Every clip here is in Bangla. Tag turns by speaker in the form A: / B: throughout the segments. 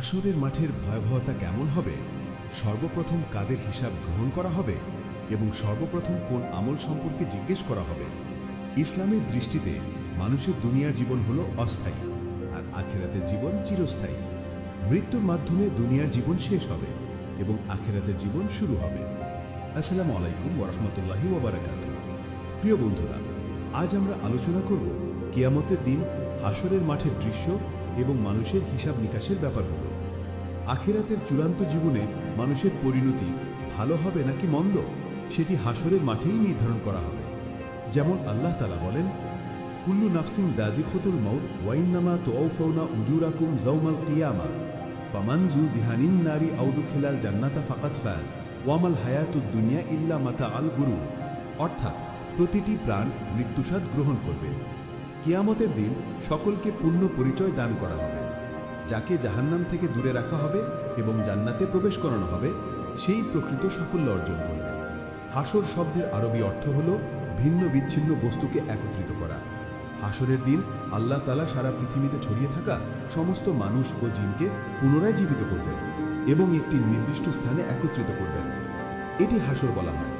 A: হাসরের মাঠের ভয়াবহতা কেমন হবে? সর্বপ্রথম কাদের হিসাব গ্রহণ করা হবে? এবং সর্বপ্রথম কোন আমল সম্পর্কে জিজ্ঞেস করা হবে? ইসলামের দৃষ্টিতে মানুষের দুনিয়ার জীবন হলো অস্থায়ী, আর আখেরাতের জীবন চিরস্থায়ী। মৃত্যুর মাধ্যমে দুনিয়ার জীবন শেষ হবে এবং আখেরাতের জীবন শুরু হবে। আসসালামু আলাইকুম ওরহমতুল্লাহি ওবরাকাত প্রিয় বন্ধুরা, আজ আমরা আলোচনা করব কিয়ামতের দিন হাসরের মাঠের দৃশ্য এবং মানুষের হিসাব নিকাশের ব্যাপারগুলো। আখেরাতের চূড়ান্ত জীবনে মানুষের পরিণতি ভালো হবে নাকি মন্দ, সেটি হাসরের মাঠেই নির্ধারণ করা হবে। যেমন আল্লাহ তালা বলেন, কুল্লু নাফসিং দাজিখতুল মৌত ওয়াইন্নামা তোয়াউফৌনা উজুরাকুম জৌমাল কিয়ামা, ফামান জু জিহানিন নারী আউদু খেলাল জান্নাতা ফাকাত ফাজ ওয়ামাল হায়াতুদ দুনিয়া ইল্লা মাতা আল গুরু অর্থাৎ প্রতিটি প্রাণ মৃত্যুস্বাদ গ্রহণ করবে। কিয়ামতের দিন সকলকে পূর্ণ পরিচয় দান করা হবে। যাকে জাহান্নাম থেকে দূরে রাখা হবে এবং জান্নাতে প্রবেশ করানো হবে, সেই প্রকৃত সাফল্য অর্জন করবে। হাসর শব্দের আরবি অর্থ হল ভিন্ন বিচ্ছিন্ন বস্তুকে একত্রিত করা। হাসরের দিন আল্লাহ তালা সারা পৃথিবীতে ছড়িয়ে থাকা সমস্ত মানুষ ও জিনকে পুনরায় জীবিত করবেন এবং একটি নির্দিষ্ট স্থানে একত্রিত করবেন। এটি হাসর বলা হয়।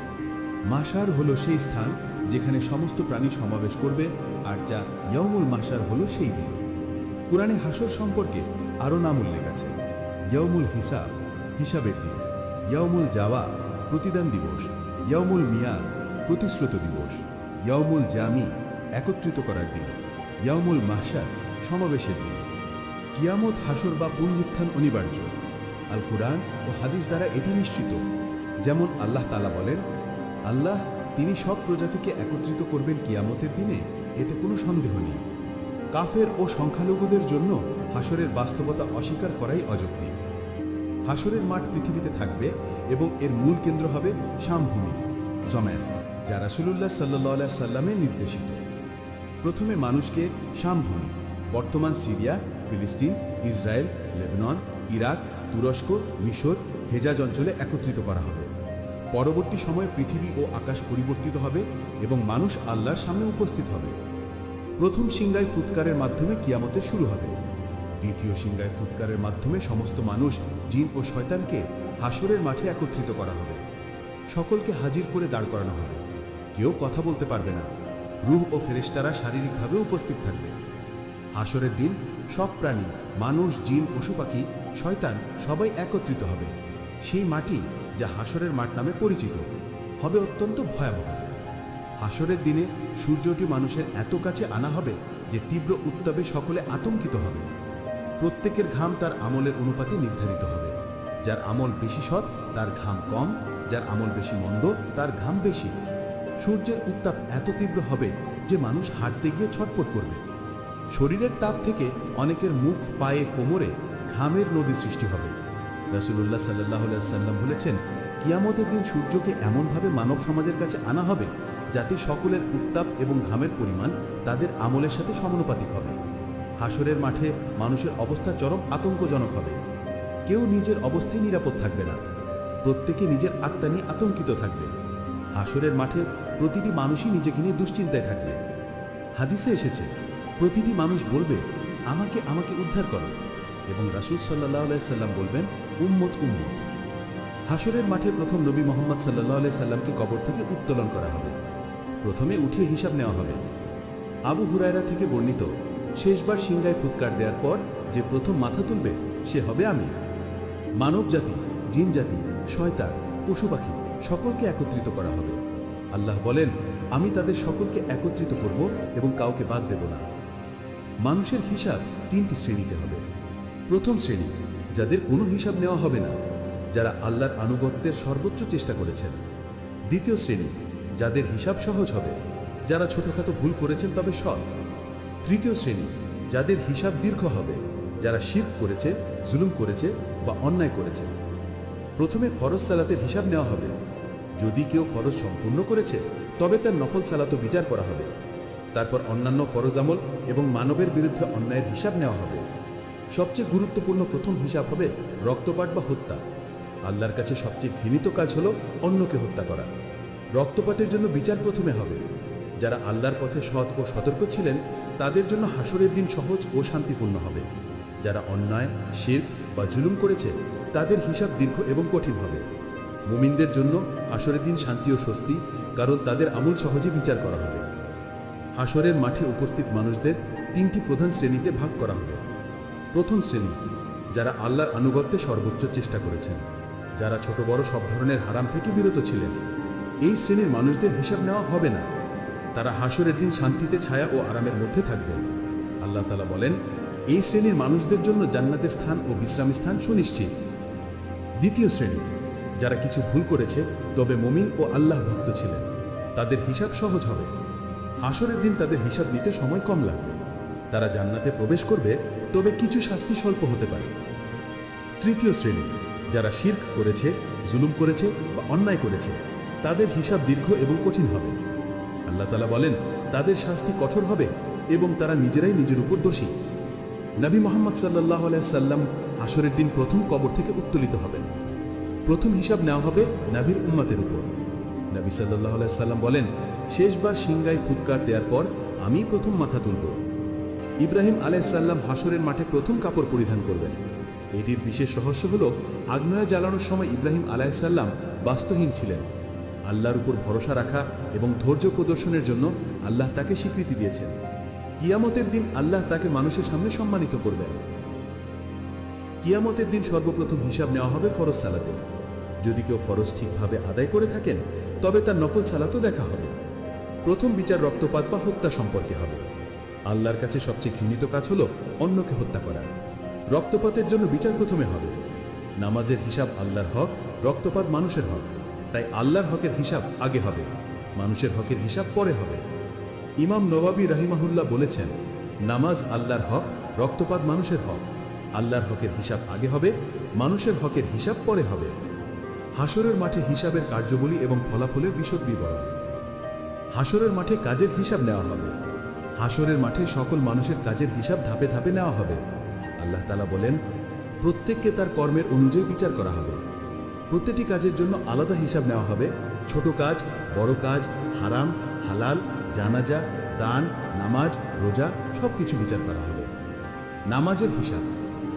A: মাসার হলো সেই স্থান যেখানে সমস্ত প্রাণী সমাবেশ করবে আর যা ইয়মুল মাসার হলো সেই দিন। কোরআনে হাসর সম্পর্কে আরও নাম উল্লেখ আছে। ইয়মুল হিসাব, হিসাবের দিন। ইয়মুল জাওয়া, প্রতিদান দিবস। ইয়মুল মিয়াদ, প্রতিশ্রুত দিবস। ইয়মুল জামি, একত্রিত করার দিন। ইয়মুল মাহসার সমাবেশের দিন। কিয়ামত, হাসর বা পুনরুত্থান অনিবার্য। আল কুরআন ও হাদিস দ্বারা এটি নিশ্চিত। যেমন আল্লাহ তালা বলেন, আল্লাহ, তিনি সব প্রজাতিকে একত্রিত করবেন কিয়ামতের দিনে, এতে কোনো সন্দেহ নেই। কাফের ও সংখ্যালঘুদের জন্য হাসরের বাস্তবতা অস্বীকার করাই অযৌক্তিক। হাসরের মাঠ পৃথিবীতে থাকবে এবং এর মূল কেন্দ্র হবে শামভূমি জমেন যা রাসুলুল্লাহ সাল্লাহ সাল্লামের নির্দেশিত। প্রথমে মানুষকে শামভূমি, বর্তমান সিরিয়া, ফিলিস্তিন, ইসরায়েল, লেবনন, ইরাক, তুরস্ক, মিশর, হেজাজ অঞ্চলে একত্রিত করা হবে। পরবর্তী সময়ে পৃথিবী ও আকাশ পরিবর্তিত হবে এবং মানুষ আল্লাহর সামনে উপস্থিত হবে। প্রথম সিংগায় ফুৎকারের মাধ্যমে কিয়ামতের শুরু হবে। দ্বিতীয় সিংগায় ফুৎকারের মাধ্যমে সমস্ত মানুষ, জিন ও শয়তানকে হাসরের মাঠে একত্রিত করা হবে। সকলকে হাজির করে দাঁড় করানো হবে। কেউ কথা বলতে পারবে না। রুহ ও ফেরেস্তারা শারীরিকভাবে উপস্থিত থাকবে। হাসরের দিন সব প্রাণী, মানুষ, জিন পশু পাখি শয়তান সবাই একত্রিত হবে। সেই মাটি যা হাসরের মাঠ নামে পরিচিত। হবে অত্যন্ত ভয়াবহ। হাসরের দিনে সূর্যটি মানুষের এত কাছে আনা হবে যে তীব্র উত্তাপে সকলে আতঙ্কিত হবে। প্রত্যেকের ঘাম তার আমলের অনুপাতে নির্ধারিত হবে। যার আমল বেশি সৎ, তার ঘাম কম, যার আমল বেশি মন্দ, তার ঘাম বেশি। সূর্যের উত্তাপ এত তীব্র হবে যে মানুষ হাঁটতে গিয়ে ছটপট করবে। শরীরের তাপ থেকে অনেকের মুখ, পায়ে, কোমরে ঘামের নদী সৃষ্টি হবে। রাসুলুল্লাহ সাল্লাহ সাল্লাম বলেছেন, কিয়ামতের দিন সূর্যকে এমনভাবে মানব সমাজের কাছে আনা হবে যাতে সকলের উত্তাপ এবং ঘামের পরিমাণ তাদের আমলের সাথে সমানুপাতিক হবে। হাসরের মাঠে মানুষের অবস্থা চরম আতঙ্কজনক হবে। কেউ নিজের অবস্থায় নিরাপদ থাকবে না। প্রত্যেকে নিজের আত্মা নিয়ে আতঙ্কিত থাকবে। হাসরের মাঠে প্রতিটি মানুষই নিজেকে নিয়ে দুশ্চিন্তায় থাকবে। হাদিসে এসেছে, প্রতিটি মানুষ বলবে, আমাকে আমাকে উদ্ধার করো। এবং রাসুল সাল্লাহ সাল্লাম বলবেন, উম্মত উম্মত। হাসরের মাঠে প্রথম নবী মোহাম্মদ সাল্লাহ সাল্লামকে কবর থেকে উত্তোলন করা হবে। প্রথমে উঠিয়ে হিসাব নেওয়া হবে। আবু হুরায়রা থেকে বর্ণিত, শেষবার সিংগায় ফুৎকার দেওয়ার পর যে প্রথম মাথা তুলবে, সে হবে আমি। মানব জাতি, জিন জাতি, শয়তান, পশু পাখি, সকলকে একত্রিত করা হবে। আল্লাহ বলেন, আমি তাদের সকলকে একত্রিত করব এবং কাউকে বাদ দেব না। মানুষের হিসাব তিনটি শ্রেণীতে হবে। প্রথম শ্রেণি, যাদের কোনো হিসাব নেওয়া হবে না, যারা আল্লাহর আনুগত্যের সর্বোচ্চ চেষ্টা করেছেন। দ্বিতীয় শ্রেণি যাদের হিসাব সহজ হবে, যারা ছোটখাটো ভুল করেছেন তবে সৎ। তৃতীয় শ্রেণি, যাদের হিসাব দীর্ঘ হবে, যারা শির করেছে, জুলুম করেছে বা অন্যায় করেছে। প্রথমে ফরজ সালাতের হিসাব নেওয়া হবে। যদি কেউ ফরজ সম্পূর্ণ করেছে, তবে তার নফল সালাতও বিচার করা হবে। তারপর অন্যান্য ফরজ আমল এবং মানবের বিরুদ্ধে অন্যায়ের হিসাব নেওয়া হবে। সবচেয়ে গুরুত্বপূর্ণ প্রথম হিসাব হবে রক্তপাত বা হত্যা। আল্লাহর কাছে সবচেয়ে ঘৃণিত কাজ হলো অন্যকে হত্যা করা। রক্তপাতের জন্য বিচার প্রথমে হবে। যারা আল্লাহর পথে সৎ ও সতর্ক ছিলেন, তাদের জন্য হাসরের দিন সহজ ও শান্তিপূর্ণ হবে। যারা অন্যায়, শির্ক
B: বা জুলুম করেছে, তাদের হিসাব দীর্ঘ এবং কঠিন হবে। মুমিনদের জন্য হাসরের দিন শান্তি ও স্বস্তি, কারণ তাদের আমল সহজে বিচার করা হবে। হাসরের মাঠে উপস্থিত মানুষদের তিনটি প্রধান শ্রেণীতে ভাগ করা হবে। প্রথম শ্রেণি, যারা আল্লাহর আনুগত্যে সর্বোচ্চ চেষ্টা করেছেন, যারা ছোট বড় সব ধরনের হারাম থেকে বিরত ছিলেন। এই শ্রেণির মানুষদের হিসাব নেওয়া হবে না। তারা হাসরের দিন শান্তিতে, ছায়া ও আরামের মধ্যে থাকবেন। আল্লাহ তালা বলেন, এই শ্রেণির মানুষদের জন্য জান্নাতের স্থান ও বিশ্রামী স্থান সুনিশ্চিত। দ্বিতীয় শ্রেণি, যারা কিছু ভুল করেছে, তবে মমিন ও আল্লাহ ভক্ত ছিলেন। তাদের হিসাব সহজ হবে। হাসরের দিন তাদের হিসাব নিতে সময় কম লাগবে। তারা জান্নাতে প্রবেশ করবে, তবে কিছু শাস্তি স্বল্প হতে পারে। তৃতীয় শ্রেণি, যারা শির্ক করেছে, জুলুম করেছে বা অন্যায় করেছে তাদের হিসাব দীর্ঘ এবং কঠিন হবে। আল্লাহ তালা বলেন, তাদের শাস্তি কঠোর হবে এবং তারা নিজেরাই নিজের উপর দোষী। নবী মোহাম্মদ সাল্লাহ সাল্লাম হাসরের দিন প্রথম কবর থেকে উত্তোলিত হবেন। প্রথম হিসাব নেওয়া হবে নাভির উম্মাতের উপর। নবী সাল্লাহ সাল্লাম বলেন, শেষবার সিংগায় ফুৎকার দেওয়ার পর আমি প্রথম মাথা তুলব। ইব্রাহিম আলাইসাল্লাম হাসরের মাঠে প্রথম কাপড় পরিধান করবেন। এটির বিশেষ রহস্য হল, আগ্নেয় জ্বালানোর সময় ইব্রাহিম আলাইসাল্লাম বাস্তহীন ছিলেন। আল্লাহর উপর ভরসা রাখা এবং ধৈর্য প্রদর্শনের জন্য আল্লাহ তাকে স্বীকৃতি দিয়েছেন। কিয়ামতের দিন আল্লাহ তাকে মানুষের সামনে সম্মানিত করবেন। কিয়ামতের দিন সর্বপ্রথম হিসাব নেওয়া হবে ফরজ সালাতে যদি কেউ ফরজ ঠিকভাবে আদায় করে থাকেন, তবে তার নফল সালাতও দেখা হবে। প্রথম বিচার রক্তপাত বা হত্যা সম্পর্কে হবে। আল্লাহর কাছে সবচেয়ে ঘৃণিত কাজ হলো অন্যকে হত্যা করা। রক্তপাতের জন্য বিচার প্রথমে হবে। নামাজের হিসাব আল্লাহর হক, রক্তপাত মানুষের হক। তাই আল্লাহর হকের হিসাব আগে হবে, মানুষের হকের হিসাব পরে হবে। ইমাম নবাবী রাহিমাহুল্লাহ বলেছেন, নামাজ আল্লাহর হক, রক্তপাত মানুষের হক। আল্লাহর হকের হিসাব আগে হবে, মানুষের হকের হিসাব পরে হবে। হাসরের মাঠে হিসাবের কার্যবলী এবং ফলাফলের বিশদ বিবরণ। হাসরের মাঠে কাজের হিসাব নেওয়া হবে। হাসরের মাঠে সকল মানুষের কাজের হিসাব ধাপে ধাপে নেওয়া হবে। আল্লাহ তালা বলেন, প্রত্যেককে তার কর্মের অনুযায়ী বিচার করা হবে। প্রতিটি কাজের জন্য আলাদা হিসাব নেওয়া হবে। ছোট কাজ, বড় কাজ, হারাম, হালাল, জানাজা, দান, নামাজ, রোজা সব কিছু বিচার করা হবে। নামাজের হিসাব।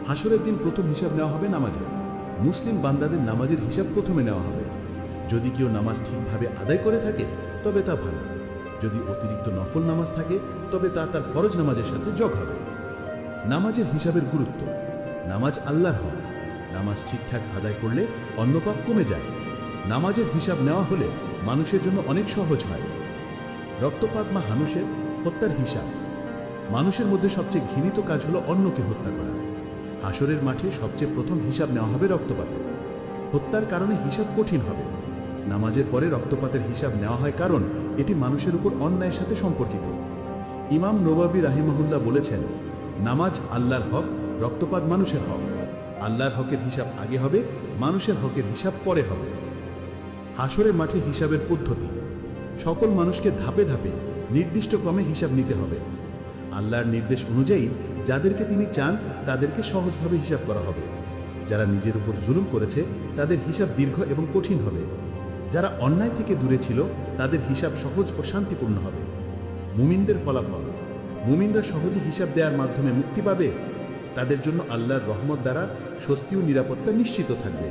B: হাসরের দিন প্রথম হিসাব নেওয়া হবে নামাজের। মুসলিম বান্দাদের নামাজের হিসাব প্রথমে নেওয়া হবে। যদি কেউ নামাজ ঠিকভাবে আদায় করে থাকে, তবে তা ভালো। যদি অতিরিক্ত নফল নামাজ থাকে, তবে তা তার ফরজ নামাজের সাথে যোগ হবে। নামাজের হিসাবের গুরুত্ব। নামাজ আল্লাহর হক। নামাজ ঠিকঠাক আদায় করলে অন্য পাপ কমে যায়। নামাজের হিসাব নেওয়া হলে মানুষের জন্য অনেক সহজ হয়। রক্তপাত মা হানুষের হত্যার হিসাব। মানুষের মধ্যে সবচেয়ে ঘৃণিত কাজ হলো অন্যকে হত্যা করা। হাসরের মাঠে সবচেয়ে প্রথম হিসাব নেওয়া হবে রক্তপাতের। হত্যার কারণে হিসাব কঠিন হবে। নামাজের পরে রক্তপাতের হিসাব নেওয়া হয় কারণ এটি মানুষের উপর অন্যায়ের সাথে সম্পর্কিত। ইমাম নবাবী রাহিমাহুল্লাহ বলেছেন, নামাজ আল্লাহর হক, রক্তপাত মানুষের হক। আল্লাহর হকের হিসাব আগে হবে, মানুষের হকের হিসাব পরে হবে। হাসরের মাঠে হিসাবের পদ্ধতি। সকল মানুষকে ধাপে ধাপে, নির্দিষ্ট ক্রমে হিসাব নিতে হবে। আল্লাহর নির্দেশ অনুযায়ী যাদেরকে তিনি চান, তাদেরকে সহজভাবে হিসাব করা হবে। যারা নিজের উপর জুলুম করেছে, তাদের হিসাব দীর্ঘ এবং কঠিন হবে। যারা অন্যায় থেকে দূরে ছিল, তাদের হিসাব সহজ ও শান্তিপূর্ণ হবে। মুমিনদের ফলাফল। মুমিনরা সহজে হিসাব দেওয়ার মাধ্যমে মুক্তি পাবে তাদের জন্য আল্লাহর রহমত দ্বারা স্বস্তি ও নিরাপত্তা নিশ্চিত থাকবে।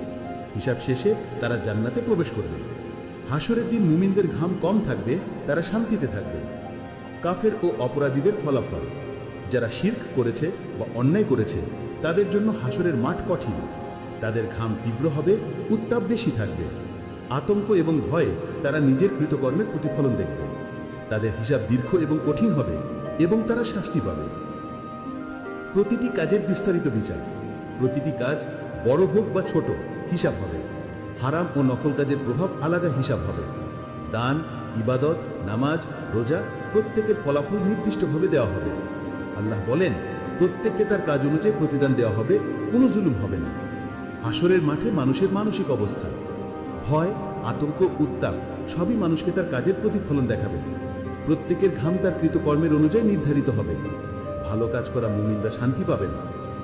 B: হিসাব শেষে তারা জান্নাতে প্রবেশ করবে। হাসরের দিন মুমিনদের ঘাম কম থাকবে, তারা শান্তিতে থাকবে। কাফের ও অপরাধীদের ফলাফল। যারা শির্ক করেছে বা অন্যায় করেছে, তাদের জন্য হাসরের মাঠ কঠিন। তাদের ঘাম তীব্র হবে, উত্তাপ বেশি থাকবে। আতঙ্ক এবং ভয়ে তারা নিজের কৃতকর্মের প্রতিফলন দেখবে। তাদের হিসাব দীর্ঘ এবং কঠিন হবে এবং তারা শাস্তি পাবে। প্রতিটি কাজের বিস্তারিত বিচার। প্রতিটি কাজ বড় হোক বা ছোট, হিসাব হবে। হারাম ও নফল কাজের প্রভাব আলাদা হিসাব হবে। দান, ইবাদত, নামাজ, রোজা প্রত্যেকের ফলাফল নির্দিষ্টভাবে দেওয়া হবে। আল্লাহ বলেন, প্রত্যেককে তার কাজ অনুযায়ী প্রতিদান দেওয়া হবে, কোনো জুলুম হবে না। হাসরের মাঠে মানুষের মানসিক অবস্থা। ভয়, আতঙ্ক, উত্তাপ সবই মানুষকে তার কাজের প্রতিফলন দেখাবে। প্রত্যেকের ঘাম তার কৃতকর্মের অনুযায়ী নির্ধারিত হবে। ভালো কাজ করা মুমিনরা শান্তি পাবেন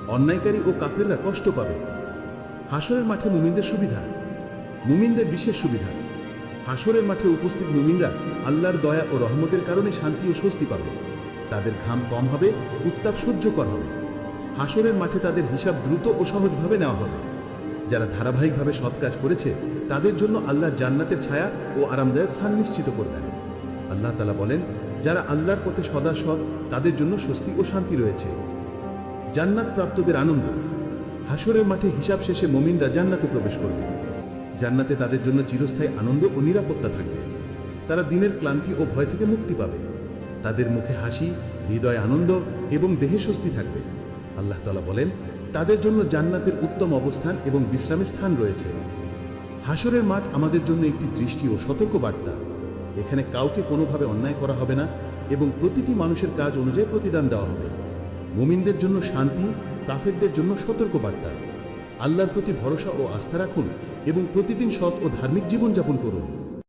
B: অন্যায়কারী ও কাফেররা কষ্ট পাবে। হাসরের মাঠে মুমিনদের সুবিধা। মুমিনদের বিশেষ সুবিধা। হাসরের মাঠে উপস্থিত মুমিনরা আল্লাহর দয়া ও রহমতের কারণে শান্তি ও স্বস্তি পাবে। তাদের ঘাম কম হবে, উত্তাপ সহ্যকর হবে। হাসরের মাঠে তাদের হিসাব দ্রুত ও সহজভাবে নেওয়া হবে। যারা ধারাবাহিকভাবে সৎ কাজ করেছে, তাদের জন্য আল্লাহ জান্নাতের ছায়া ও আরামদায়ক স্থান নিশ্চিত করবেন। আল্লাহ তালা বলেন যারা আল্লাহর পথে সদা সৎ, তাদের জন্য স্বস্তি ও শান্তি রয়েছে। জান্নাত প্রাপ্তদের আনন্দ। হাসরের মাঠে হিসাব শেষে মমিনরা জান্নাতে প্রবেশ করবে। জান্নাতে তাদের জন্য চিরস্থায়ী আনন্দ ও নিরাপত্তা থাকবে। তারা দিনের ক্লান্তি ও ভয় থেকে মুক্তি পাবে। তাদের মুখে হাসি, হৃদয় আনন্দ এবং দেহে স্বস্তি থাকবে। আল্লাহ তালা বলেন, তাদের জন্য জান্নাতের উত্তম অবস্থান এবং বিশ্রামের স্থান রয়েছে। হাসরের মাঠ আমাদের জন্য একটি দৃষ্টি ও সতর্ক বার্তা। এখানে কাউকে কোনোভাবে অন্যায় করা হবে না এবং প্রতিটি মানুষের কাজ অনুযায়ী প্রতিদান দেওয়া হবে। মুমিনদের জন্য শান্তি, কাফেরদের জন্য সতর্কবার্তা। আল্লাহর প্রতি ভরসা ও আস্থা রাখুন এবং প্রতিদিন সৎ ও ধার্মিক জীবনযাপন করুন।